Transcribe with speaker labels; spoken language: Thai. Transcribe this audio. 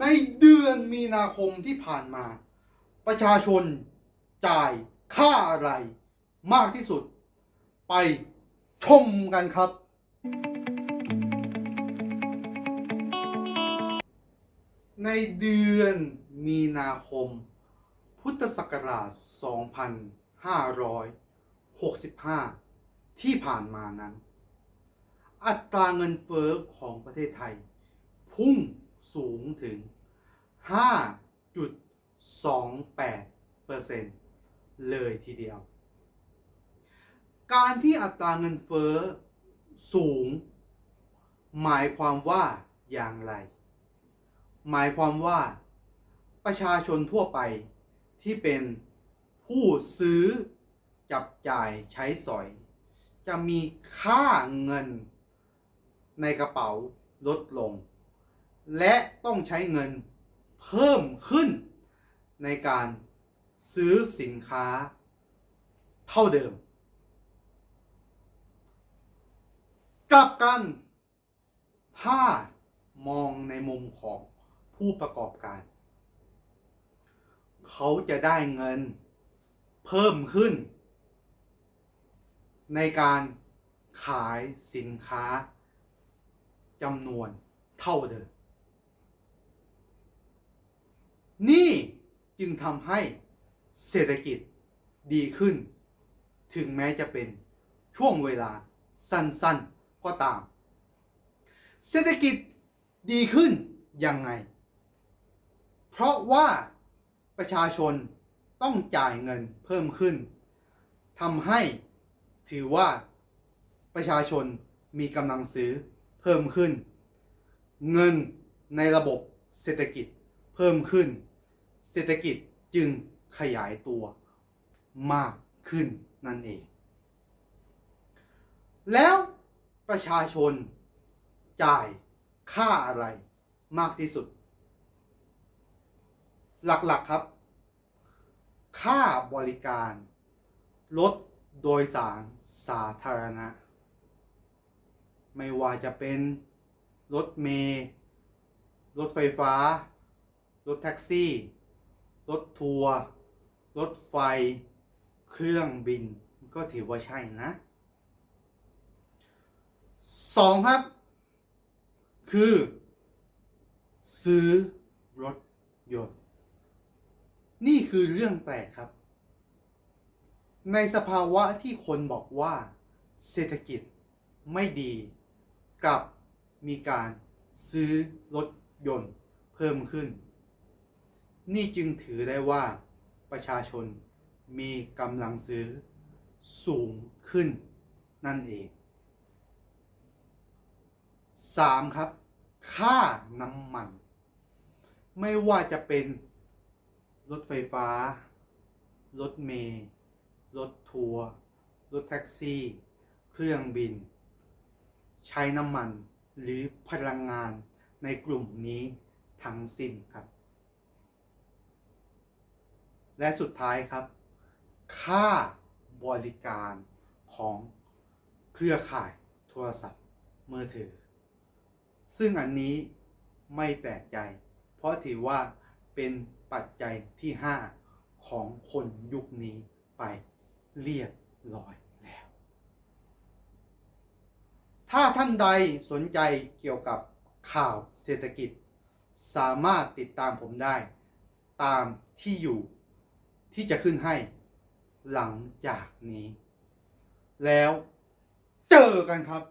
Speaker 1: ในเดือนมีนาคมที่ผ่านมา ประชาชนจ่ายค่าอะไรมากที่สุด ไปชมกันครับ ในเดือนมีนาคม พุทธศักราช 2565 ที่ผ่านมานั้น อัตราเงินเฟ้อของประเทศไทย พุ่ง สูงถึง 5.28%เลยทีเดียว การที่อัตราเงินเฟ้อสูง หมายความว่าอย่างไร หมายความว่าประชาชนทั่วไปที่เป็นผู้ซื้อจับจ่ายใช้สอย จะมีค่าเงินในกระเป๋าลดลง และต้องใช้เงินเพิ่มขึ้นในการซื้อสินค้าเท่าเดิม กลับกัน ถ้ามองในมุมของผู้ประกอบการ เขาจะได้เงินเพิ่มขึ้น ในการขายสินค้าจำนวนเท่าเดิม นี่จึงทำให้เศรษฐกิจดีขึ้น ถึงแม้จะเป็นช่วงเวลาสั้นๆก็ตาม เศรษฐกิจดีขึ้นยังไง เพราะว่าประชาชนต้องจ่ายเงินเพิ่มขึ้นทำให้ถือว่าประชาชนมีกำลังซื้อเพิ่มขึ้น เงินในระบบเศรษฐกิจเพิ่มขึ้น เศรษฐกิจจึงขยายตัวมากขึ้นนั่นเอง แล้วประชาชนจ่ายค่าอะไรมากที่สุด หลักๆครับ ค่าบริการรถโดยสารสาธารณะ ไม่ว่าจะเป็นรถเมล์รถไฟฟ้า รถแท็กซี่ รถทัวร์รถไฟ เครื่องบิน ก็ถือว่าใช่นะสองครับ คือ ซื้อรถยนต์ นี่คือเรื่องแปลกครับ ในสภาวะที่คนบอกว่า เศรษฐกิจไม่ดีกับมีการซื้อรถยนต์เพิ่มขึ้น นี่จึงถือได้ว่าประชาชนมีกำลังซื้อสูงขึ้นนั่นเอง 3. ครับ ค่าน้ำมัน ไม่ว่าจะเป็นรถไฟฟ้า รถเมล์รถทัวร์รถแท็กซี่ เครื่องบิน ใช้น้ำมันหรือพลังงานในกลุ่มนี้ทั้งสิ้นครับ และสุดท้ายครับ ค่าบริการของเครือข่ายโทรศัพท์มือถือ ซึ่งอันนี้ไม่แปลกใจ เพราะถือว่าเป็นปัจจัยที่ 5 ของคนยุคนี้ไปเรียบร้อยแล้ว ถ้าท่านใดสนใจเกี่ยวกับข่าวเศรษฐกิจ สามารถติดตามผมได้ตามที่อยู่ ที่จะขึ้นให้หลังจากนี้ แล้วเจอกันครับ